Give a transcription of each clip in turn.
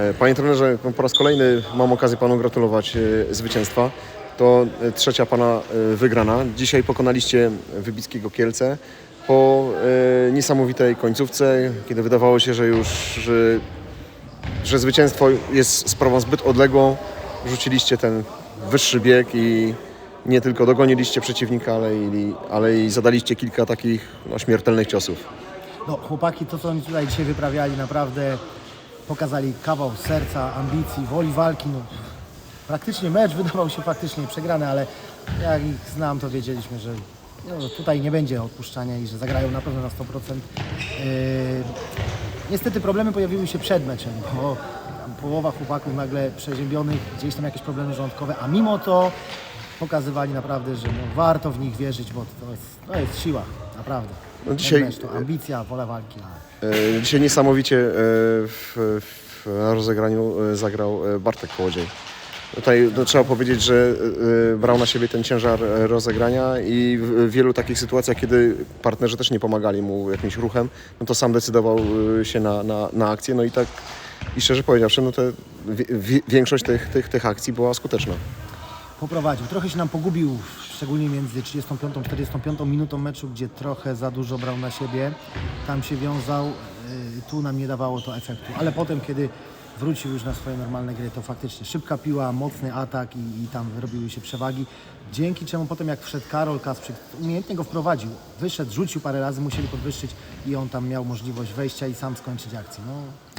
E, Panie trenerze, no, po raz kolejny mam okazję panu gratulować e, zwycięstwa. To e, trzecia pana wygrana. Dzisiaj pokonaliście Wybickiego Kielce po niesamowitej końcówce, kiedy wydawało się, że już że, że zwycięstwo jest sprawą zbyt odległą. Rzuciliście ten wyższy bieg i nie tylko dogoniliście przeciwnika, ale i, ale i zadaliście kilka takich no, śmiertelnych ciosów. No, chłopaki, to co oni tutaj dzisiaj wyprawiali, naprawdę pokazali kawał serca, ambicji, woli walki. No, praktycznie mecz wydawał się faktycznie przegrany, ale jak ich znam, to wiedzieliśmy, że no, tutaj nie będzie odpuszczania i że zagrają na pewno na 100%. Yy, niestety problemy pojawiły się przed meczem, bo połowa chłopaków nagle przeziębionych, gdzieś tam jakieś problemy żołądkowe, a mimo to pokazywali naprawdę, że no, warto w nich wierzyć, bo to jest, to jest siła, naprawdę. No dzisiaj- to ambicja, wola walki. E, Dzisiaj niesamowicie e, w, w rozegraniu e, zagrał e, Bartek Kołodziej. Tutaj no, trzeba powiedzieć, że e, brał na siebie ten ciężar e, rozegrania i w wielu takich sytuacjach, kiedy partnerzy też nie pomagali mu jakimś ruchem, no to sam decydował e, się na, na, na akcję. No i tak, i szczerze powiedziawszy, no to wi- wi- większość tych, tych, tych akcji była skuteczna. Poprowadził. Trochę się nam pogubił, szczególnie między 35 a 45 minutą meczu, gdzie trochę za dużo brał na siebie. Tam się wiązał, y, tu nam nie dawało to efektu. Ale potem, kiedy wrócił już na swoje normalne gry, to faktycznie szybka piła, mocny atak i, i tam robiły się przewagi. Dzięki czemu potem jak wszedł Karol Kasprzyk, umiejętnie go wprowadził. Wyszedł, rzucił parę razy, musieli podwyższyć i on tam miał możliwość wejścia i sam skończyć akcję. No,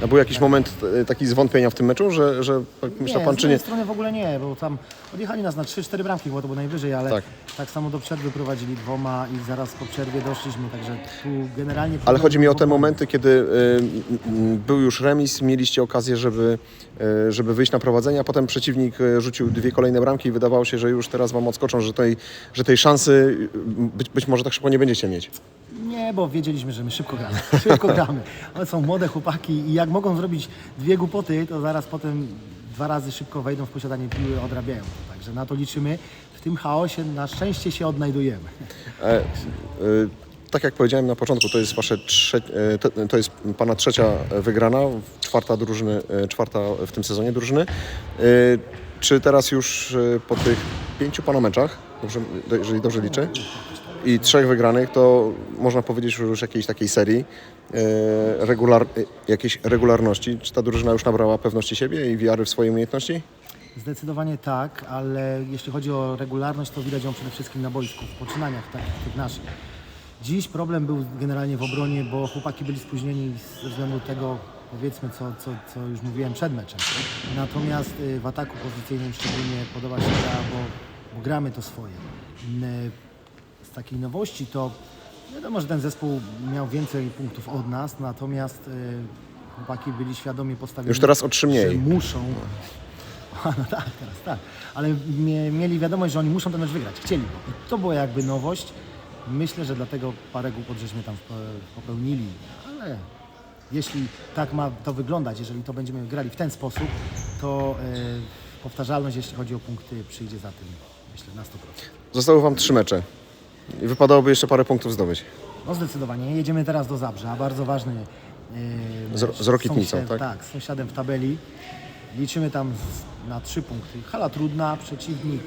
A był jakiś moment e, taki zwątpienia w tym meczu, że, że myślał nie, pan, z czy mojej nie? strony w ogóle nie, bo tam odjechali nas na 3-4 bramki, bo to było najwyżej, ale Tak. tak. samo do przerwy prowadzili dwoma i zaraz po przerwie doszliśmy, także tu generalnie... Ale chodzi mi o te momenty, kiedy y, był już remis, mieliście okazję, żeby, y, żeby wyjść na prowadzenie, a potem przeciwnik y, rzucił dwie kolejne bramki i wydawało się, że już teraz wam odskoczą, że tej, że tej szansy y, być, być może tak szybko nie będziecie mieć. Nie, bo wiedzieliśmy, że my szybko gramy, szybko gramy. One są młode chłopaki i jak mogą zrobić dwie głupoty, to zaraz potem dwa razy szybko wejdą w posiadanie piły, odrabiają to. Także na to liczymy. W tym chaosie na szczęście się odnajdujemy. E, y, tak jak powiedziałem na początku, to jest wasze trze, e, to, to jest pana trzecia wygrana, czwarta drużyny, e, czwarta w tym sezonie drużyny. E, Czy teraz już e, po tych pięciu pana meczach, dobrze, jeżeli dobrze liczę, i trzech wygranych, to można powiedzieć że już jakiejś takiej serii, e, regular, e, jakiejś regularności. Czy ta drużyna już nabrała pewności siebie i wiary w swoje umiejętności? Zdecydowanie tak, ale jeśli chodzi o regularność, to widać ją przede wszystkim na boisku, w poczynaniach takich tych naszych. Dziś problem był generalnie w obronie, bo chłopaki byli spóźnieni ze względu tego, powiedzmy, co, co, co już mówiłem przed meczem. Natomiast y, w ataku pozycyjnym szczególnie podoba się gra, bo, bo gramy to swoje. Y, Z takiej nowości to wiadomo, że ten zespół miał więcej punktów od nas, natomiast y, chłopaki byli świadomie postawieni, Już teraz o trzy mniej. muszą no tak, teraz tak. Ale mie, mieli wiadomość, że oni muszą ten mecz wygrać. Chcieli. I to była jakby nowość. Myślę, że dlatego parę głupot żeśmy tam popełnili. Ale jeśli tak ma to wyglądać, jeżeli to będziemy grali w ten sposób, to e, powtarzalność, jeśli chodzi o punkty, przyjdzie za tym, myślę, na 100%. Zostały wam trzy mecze. I wypadałoby jeszcze parę punktów zdobyć. No zdecydowanie. Jedziemy teraz do Zabrza. Bardzo ważny e, Z- z Rokietnicą, sąsiad- tak? Tak, z sąsiadem w tabeli. Liczymy tam z, na trzy punkty. Hala trudna, przeciwnik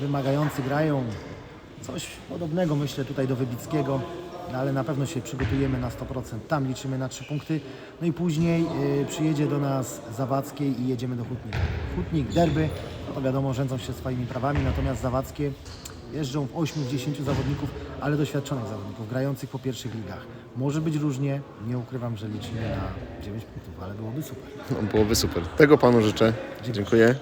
wymagający grają. Coś podobnego myślę tutaj do Wybickiego, no ale na pewno się przygotujemy na 100%. Tam liczymy na trzy punkty. No i później y, przyjedzie do nas Zawadzkiej i jedziemy do Hutnika. Hutnik, derby, no to wiadomo, rzędzą się swoimi prawami, natomiast Zawadzkie jeżdżą w 8-10 zawodników, ale doświadczonych zawodników, grających po pierwszych ligach. Może być różnie, nie ukrywam, że liczymy na 9 punktów, ale byłoby super. No, byłoby super. Tego panu życzę. Dziękuję.